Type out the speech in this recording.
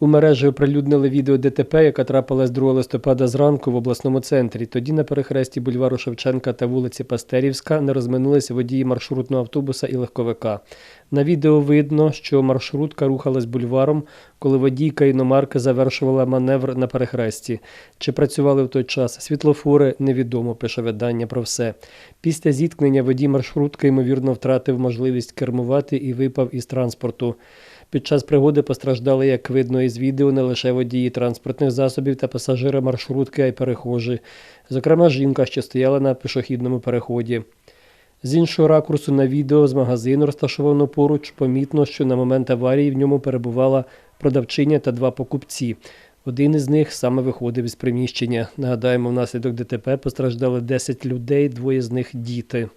У мережі оприлюднили відео ДТП, яка трапилась 2 листопада зранку в обласному центрі. Тоді на перехресті бульвару Шевченка та вулиці Пастерівська не розминулися водії маршрутного автобуса і легковика. На відео видно, що маршрутка рухалась бульваром, коли водійка іномарки завершувала маневр на перехресті. Чи працювали в той час світлофори, невідомо, пише видання про все. Після зіткнення водій маршрутки, ймовірно, втратив можливість кермувати і випав із транспорту. Під час пригоди постраждали, як видно із відео, не лише водії транспортних засобів та пасажири маршрутки, а й перехожі. Зокрема, жінка, що стояла на пішохідному переході. З іншого ракурсу на відео з магазину, розташованого поруч, помітно, що на момент аварії в ньому перебувала продавчиня та два покупці. Один із них саме виходив із приміщення. Нагадаємо, внаслідок ДТП постраждали 10 людей, двоє з них діти.